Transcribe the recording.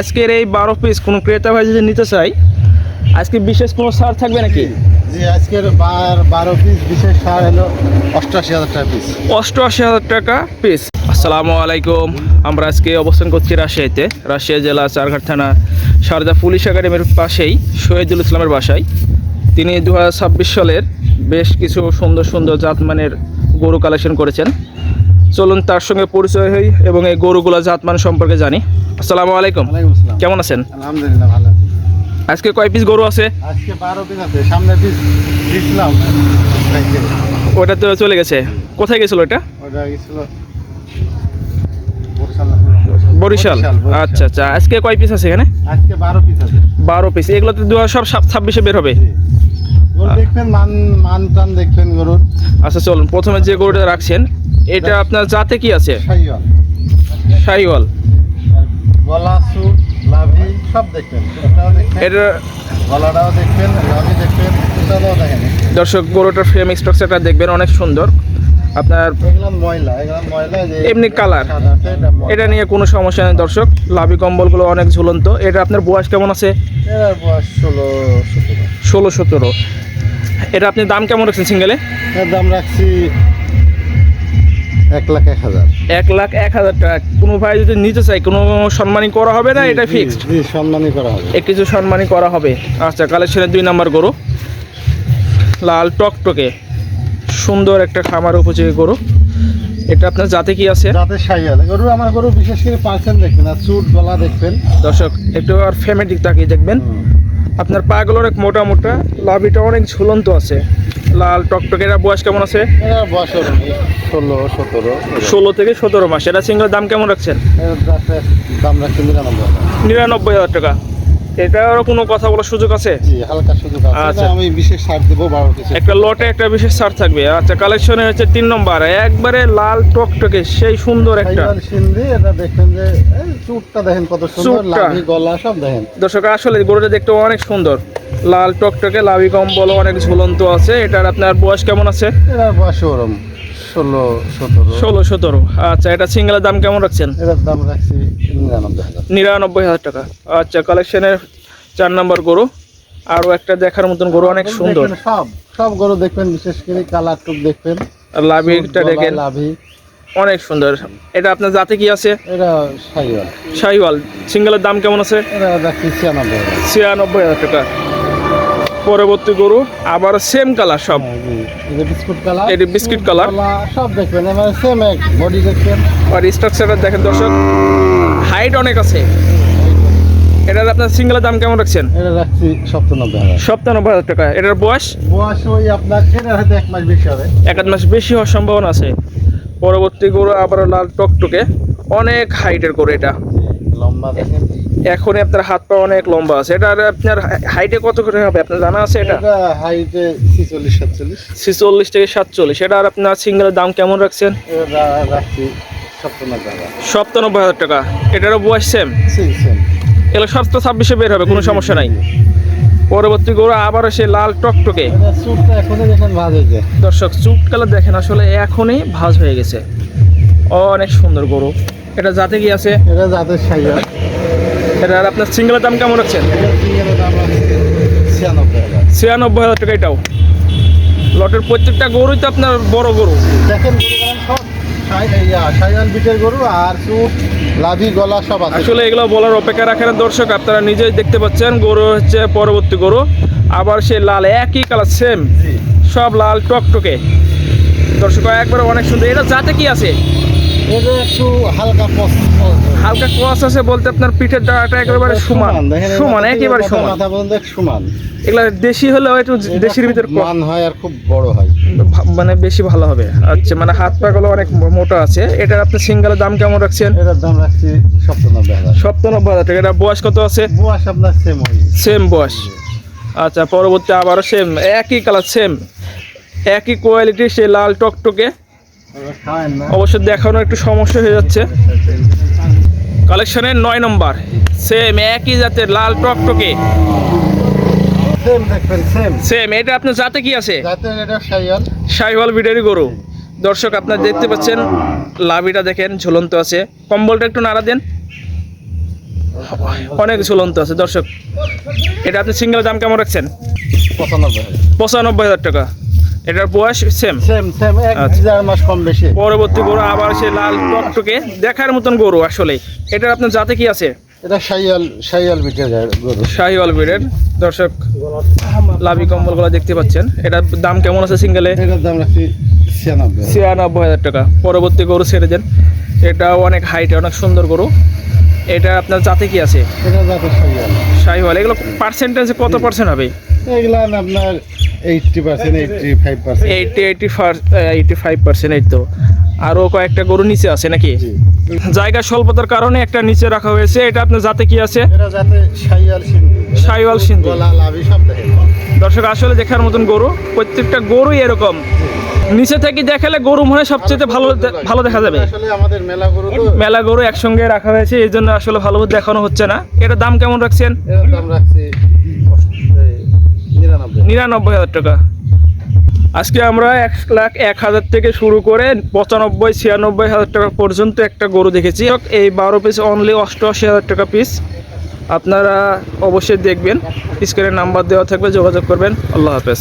আজকের এই বারো পিস কোনো ক্রেতা ভাই যদি নিতে চাই আজকে বিশেষ কোনো ছাড় থাকবে নাকি? জি আজকের বার বারো পিস বিশেষ সার হলো অষ্টআশি হাজার টাকা পিস অষ্টআশি হাজার টাকা পিস আসসালামু আলাইকুম। আমরা আজকে অবস্থান করছি রাজশাহীতে। রাজশাহী জেলা চারঘাট থানা সারদা পুলিশ একাডেমির পাশেই শহীদুল ইসলামের বাসায়। তিনি দু হাজার ছাব্বিশ সালের বেশ কিছু সুন্দর সুন্দর জাতমানের গরু কালেকশন করেছেন। চলুন তার সঙ্গে পরিচয় হই এবং এই গরুগুলো জাতমান সম্পর্কে জানি। আসসালামু আলাইকুম। কেমন আছেন? আলহামদুলিল্লাহ ভালো আছি। আজকে কয় পিস গরু আছে? আজকে বারো পিস আছে সামনে পিস দিয়েছিলাম ওটা তো চলে গেছে। কোথায় গেছিল এটা ওটা গেছিল বরিশাল। আচ্ছা আচ্ছা। আজকে কয় পিস আছে এখানে? আজকে বারো পিস আছে। বারো পিস এগুলো তো সব ছাব্বিশে বের হবে। দেখবেন মান মান টান দেখবেন গরুর। আচ্ছা চলুন। প্রথমে যে গরুটা রাখছেন এটা আপনার জাতে কি আছে? শাহিওয়াল। আর গলা সুট লাভি সব দেখবেন। এটা গলাটাও দেখবেন লাভি দেখবেন দেখেন। দর্শক গরুটার ফ্রেম স্ট্রাকচারটা দেখবেন অনেক সুন্দর। আপনার এমনি কালার এটা নিয়ে কোনো সমস্যা নেই দর্শক। লাভি কম্বলগুলো অনেক ঝুলন্ত। এটা আপনার বয়স কেমন আছে? বয়স ষোলো সতেরো ষোলো সতেরো। এটা আপনি দাম কেমন রাখছেন সিঙ্গেলে? দাম রাখছি এক লাখ এক হাজার। এক লাখ এক হাজার টাকা। কোনো ভাই যদি নিতে চাই কোনো সম্মানই করা হবে না? এটা ফিক্সড জি সম্মানই করা হবে। কিছু সম্মানই করা হবে। আচ্ছা কালেকশনের দুই নাম্বার গরু। লাল টকটকে। সুন্দর একটা খামার উপযোগী গরু। এটা আপনার জাতে কি আছে? যাতে সাইয়াল। গরু আমার গরু বিশেষ করে পার্সেন্ট দেখবেন আর চুট গলা দেখবেন। দর্শক একটু আর ফ্যামেটিক তাকিয়ে দেখবেন। আপনার পাগুলো অনেক মোটা মোটা লাভিটা অনেক ঝুলন্ত আছে। লাল টকটকে এরা বয়স কেমন আছে? ষোলো সতেরো ষোলো থেকে সতেরো মাস। এটা সিঙ্গেল দাম কেমন রাখছেন? দাম রাখছি নিরানব্বই হাজার। নিরানব্বই হাজার টাকা। এটারও কোনো কথা বলার সুযোগ আছে? হালকা সুযোগ আছে। আচ্ছা। আমি বিশেষ ছাড় দেবো বারো একটা লটে একটা বিশেষ ছাড় থাকবে। আচ্ছা কালেকশনে হচ্ছে তিন নম্বর। একবারে লাল টকটকে সেই সুন্দর একটা। সিন্ধি এটা দেখবেন যে চুটটা দেখেন কত সুন্দর গলা সব দেখেন। দর্শক আসলে গরুটা দেখতে অনেক সুন্দর। লাল টকটকে লাভি কম্বল অনেক ঝুলন্ত আছে। এটার আপনার বয়স কেমন আছে? এটার বয়স ওরম ষোলো সতেরো। ষোলো সতেরো। আচ্ছা এটা সিঙ্গেলের দাম কেমন রাখছেন? এটার দাম রাখছি নিরানব্বই হাজার। টাকা। আচ্ছা কালেকশনের চার নম্বর গরু। আরও একটা দেখার মতন গরু অনেক সুন্দর। সব সব গরু দেখবেন বিশেষ করে কালার টুক দেখবেন। আর লাভিটা দেখেন। লাভি। অনেক সুন্দর। এটা আপনার জাতে কি আছে? এটা সাইওয়াল শাহিওয়াল। সিঙ্গেলের দাম কেমন আছে? এটা ছিয়ানব্বই ছিয়ানব্বই হাজার টাকা। পরবর্তী গরু আবার সেম কালার সব। এটি বিস্কিট কালার। সব দেখবেন সেম এক বডি দেখবেন। আর স্ট্রাকচারটা দেখেন দর্শক হাইট অনেক আছে। এটার আপনার সিঙ্গেলের দাম কেমন রাখছেন? এটা রাখছি সপ্তানব্বই হাজার। সপ্তানব্বই হাজার টাকা। এটার বয়স? বয়স ওই আপনার এটা হয়তো এক মাস বেশি হবে। এক আধ মাস বেশি হওয়ার সম্ভাবনা আছে। পরবর্তী গরু আবার লাল টকটকে। অনেক হাইটের গরু এটা। লম্বা দেখেন। এখনই আপনার হাত পা অনেক লম্বা আছে। এটার আপনার হাইটে কত করে হবে? আপনার জানা আছে এটা? এটা হাইটে ছিচল্লিশ সাতচল্লিশ। ছিচল্লিশ থেকে সাতচল্লিশ। এটা আর আপনার সিঙ্গেলের দাম কেমন রাখছেন? রাখছি সপ্তানব্বই হাজার। টাকা। এটারও বয়স সেম এগুলো সপ্তাহ ছাব্বিশে বের হবে কোনো সমস্যা নাই। পরবর্তী গরু আবারও সে লাল টকটকে। এটা দর্শক চুট কালার দেখেন আসলে এখনই ভাজ হয়ে গেছে। অনেক সুন্দর গরু। এটা যাতে কি আছে? এটা যাতে সাইয়াল এটা আর আপনার সিঙ্গেলের দাম কেমন রাখছেন ছিয়ানব্বই হাজার টাকা এটাও। লটের প্রত্যেকটা গরুই তো আপনার বড় গরু। দেখেন আসলে এগুলো বলার অপেক্ষা রাখেন দর্শক আপনারা নিজেই দেখতে পাচ্ছেন গরু হচ্ছে পরবর্তী গরু। আবার সে লাল একই কালার সেম সব লাল টকটকে। দর্শক একবার অনেক সুন্দর। এটা যাতে কি আছে? এটা একটু হালকা পস হালকা ক্রস আছে বলতে আপনার পিঠের ডাটা একেবারে সমান। সমান। একেবারে সমান। মাথা পর্যন্ত সমান। এগুলা দেশি হলেও একটু দেশির ভিতর মান হয় আর খুব বড় হয়। মানে বেশি ভালো হবে। আচ্ছা মানে হাত পা গুলো অনেক মোটা আছে। এটার আপনি সিঙ্গেলের দাম কেমন রাখছেন? এটার দাম রাখছি সপ্তানব্বই হাজার। সপ্তানব্বই হাজার টাকা। এটা বয়স কত আছে? বয়স আপনার সেম হয় সেম বয়স। আচ্ছা পরবর্তী আবারও সেম একই কালার সেম একই কোয়ালিটি সে লাল টকটকে। অবশ্য দেখানো একটু সমস্যা হয়ে যাচ্ছে। কালেকশনের নয় নম্বর। সেম একই জাতের লাল টকটকে। সেম দেখবেন সেম এটা আপনার জাতে কি আছে? শাহিওয়াল বিডারি গরু। দর্শক আপনার দেখতে পাচ্ছেন লাভিটা দেখেন ঝুলন্ত আছে। কম্বলটা একটু নাড়া দেন। অনেক ঝুলন্ত আছে দর্শক। এটা আপনি সিঙ্গেল দাম কেমন রাখছেন? পঁচানব্বই হাজার টাকা। এটার বয়স সেম সেম সেম এক আচ্ছা। দেড় মাস কম বেশি। পরবর্তী গরু আবার সে লাল টকটকে দেখার মতন গরু আসলে এটার আপনার জাতে কি আছে? এটা সাইয়াল সাইয়াল বিটের গরু। শাহিওয়াল ব্রিডের দর্শক লাভি কম্বলগুলো দেখতে পাচ্ছেন। এটার দাম কেমন আছে সিঙ্গেলে এটার দাম রাখছি ছিয়ানব্বই। ছিয়ানব্বই হাজার টাকা। পরবর্তী গরু ছেড়ে দেন। এটাও অনেক হাইট অনেক সুন্দর গরু। এটা আপনার জাতে কি আছে? এটা যাতে সাইয়াল শাহিওয়াল এগুলো পার্সেন্টেজ কত পার্সেন্ট হবে? এগুলা আপনার তো। আরও কয়েকটা গরু নিচে আছে নাকি? জায়গা স্বল্পতার কারণে একটা নিচে রাখা হয়েছে। এটা আপনার জাতে কি আছে? এটা যাতে সিন্ধু। দর্শক আসলে দেখার মতন গরু প্রত্যেকটা গরুই এরকম। নিচে থেকে দেখালে গরু মনে হয় সবচেয়ে ভালো ভালো দেখা যাবে। মেলা গরু মেলা গরু একসঙ্গে রাখা হয়েছে এই জন্য আসলে ভালো দেখানো হচ্ছে না। এটার দাম কেমন রাখছেন? দাম রাখছি নিরানব্বই হাজার টাকা। আজকে আমরা এক লাখ এক হাজার থেকে শুরু করে পঁচানব্বই, ছিয়ানব্বই হাজার টাকা পর্যন্ত একটা গরু দেখেছি। এই বারো পিস অনলি অষ্টআশি হাজার টাকা পিস আপনারা অবশ্যই দেখবেন। স্ক্রিনের নাম্বার দেওয়া থাকবে, যোগাযোগ করবেন। আল্লাহ হাফেজ।